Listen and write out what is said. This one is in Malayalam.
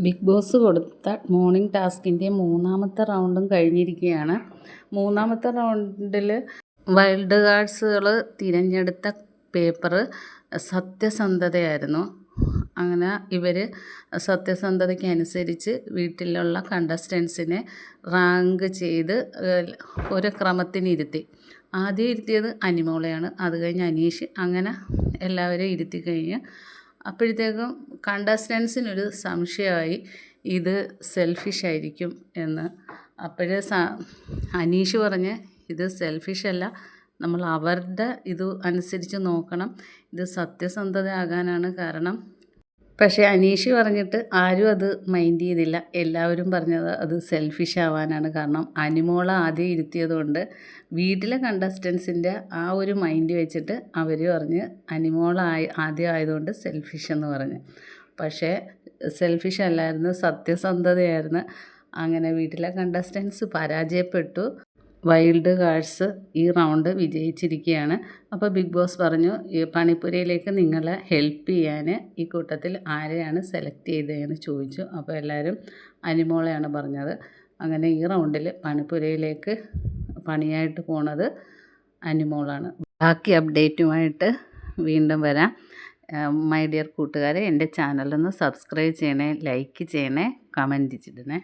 ബിഗ് ബോസ് കൊടുത്ത മോർണിംഗ് ടാസ്കിന്റെ മൂന്നാമത്തെ റൗണ്ടും കഴിഞ്ഞിരിക്കുകയാണ്. മൂന്നാമത്തെ റൗണ്ടിൽ വൈൽഡ് കാർഡ്സുകൾ തിരഞ്ഞെടുത്ത പേപ്പർ സത്യസന്ധതയായിരുന്നു. അങ്ങനെ ഇവർ സത്യസന്ധതയ്ക്ക് അനുസരിച്ച് വീട്ടിലുള്ള കണ്ടസ്റ്റൻസിനെ റാങ്ക് ചെയ്ത് ഒരു ക്രമത്തിനിരുത്തി. ആദ്യം ഇരുത്തിയത് അനിമോളെയാണ്. അത് കഴിഞ്ഞ് അനീഷ്. അങ്ങനെ എല്ലാവരെയും ഇരുത്തി കഴിഞ്ഞ് അപ്പോഴത്തേക്കും കണ്ടസ്റ്റൻസിനൊരു സംശയമായി ഇത് സെൽഫിഷ് ആയിരിക്കും എന്ന്. അപ്പോഴേ സ അനീഷ് പറഞ്ഞ് ഇത് സെൽഫിഷ് അല്ല നമ്മൾ അവരുടെ ഇത് അനുസരിച്ച് നോക്കണം. ഇത് സത്യസന്ധത ആകാനാണ് കാരണം. പക്ഷേ അനീഷ് പറഞ്ഞിട്ട് ആരും അത് മൈൻഡ് ചെയ്തില്ല. എല്ലാവരും പറഞ്ഞത് അത് സെൽഫിഷ് ആവാനാണ്. കാരണം അനിമോളെ ആദ്യം ഇരുത്തിയത് കൊണ്ട് വീട്ടിലെ കണ്ടസ്റ്റൻസിന്റെ ആ ഒരു മൈൻഡ് വെച്ചിട്ട് അവർ പറഞ്ഞ് അനിമോളായി ആദ്യം ആയതുകൊണ്ട് സെൽഫിഷ് എന്ന് പറഞ്ഞ്. പക്ഷേ സെൽഫിഷ് അല്ലായിരുന്നു സത്യസന്ധതയായിരുന്നു. അങ്ങനെ വീട്ടിലെ കണ്ടസ്റ്റൻസ് പരാജയപ്പെട്ടു. വൈൽഡ് കാർഡ്സ് ഈ റൗണ്ട് വിജയിച്ചിരിക്കുകയാണ്. അപ്പോൾ ബിഗ് ബോസ് പറഞ്ഞു ഈ പണിപ്പുരയിലേക്ക് നിങ്ങളെ ഹെൽപ്പ് ചെയ്യാൻ ഈ കൂട്ടത്തിൽ ആരെയാണ് സെലക്ട് ചെയ്തതെന്ന് ചോദിച്ചു. അപ്പോൾ എല്ലാവരും അനിമോളെയാണ് പറഞ്ഞത്. അങ്ങനെ ഈ റൗണ്ടിൽ പണിപ്പുരയിലേക്ക് പണിയായിട്ട് പോണത് അനിമോളാണ്. ബാക്കി അപ്ഡേറ്റുമായിട്ട് വീണ്ടും വരാം. മൈ ഡിയർ കൂട്ടുകാരെ എന്റെ ചാനലൊന്ന് സബ്സ്ക്രൈബ് ചെയ്യണേ ലൈക്ക് ചെയ്യണേ കമന്റ് ചെയ്തിടണേ